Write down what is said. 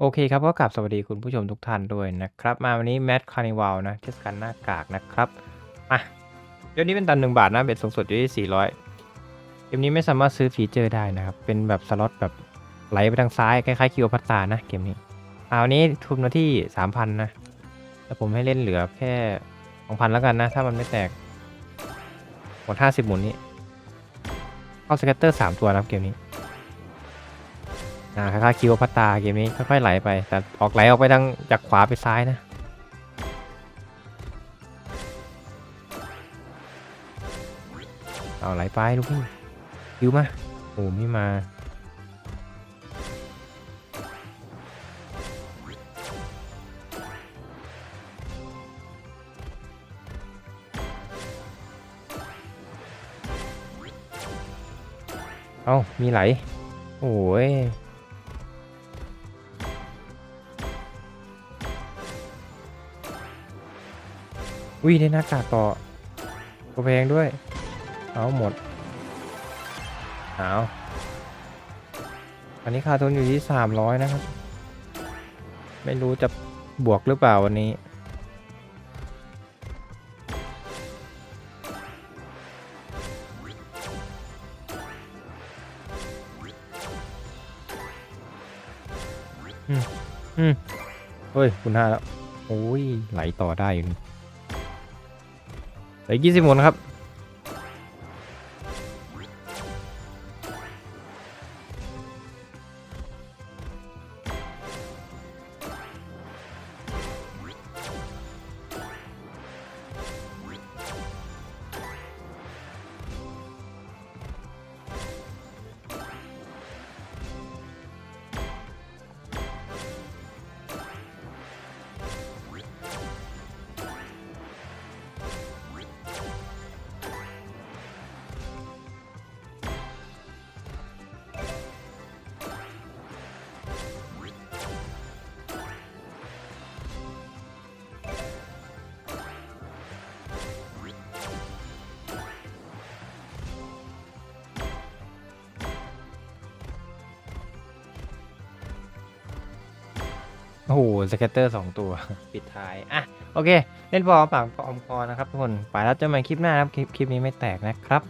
โอเคครับ ก็กลับสวัสดีคุณผู้ชมทุกท่านด้วยนะครับ มาวันนี้แม d คาร์นิวัลนะเทศกาลหน้ากากนะครับมาเดี๋ยวนี้เป็นตันหนึ่งบาทนะเบ็ดสูงสุดอยู่ที่ 400 เกมนี้ไม่สามารถซื้อฟีเจอร์ได้นะครับ เป็นแบบสล็อตแบบไหลไปทางซ้าย คล้ายๆคิวพัตตานะเกมนี้เอาวันนี้ทุนมาที่ 3,000 นะแล้วผมให้เล่นเหลือแค่ 2,000 แล้วกันนะ ถ้ามันไม่แตกหมด50 หมุนนี้เข้าสเก็ตเตอร์ 3 ตัวนะเกมนี้ อ่าคล้ายๆคิวพัตตาเกมนี้ค่อยๆไหลไป แต่ออกไหลออกไปทางจากขวาไปซ้ายนะเอาไหลไปลูกพี่คิวมาโอ้ไม่มาเอามีไหล โอ้ย อุ้ยได้หน้ากากต่อตัวแพงด้วย เอาหมด เอาอันนี้ค่าทุนอยู่ที่ 300 นะครับ ไม่รู้จะบวกหรือเปล่าวันนี้ อืม อืม เฮ้ย คุณห้าแล้ว โอ้ย ไหลต่อได้อยู่นี่ ใส่ยี่สิบหมดครับ โอ้โหสเก็ตเตอร์สองตัว ปิดท้าย อะ โอเค เล่นบอลปากอมคอนะครับทุกคน ไปแล้วเจอกันใหม่คลิปหน้านะครับ คลิปคลิปนี้ไม่แตกนะครับ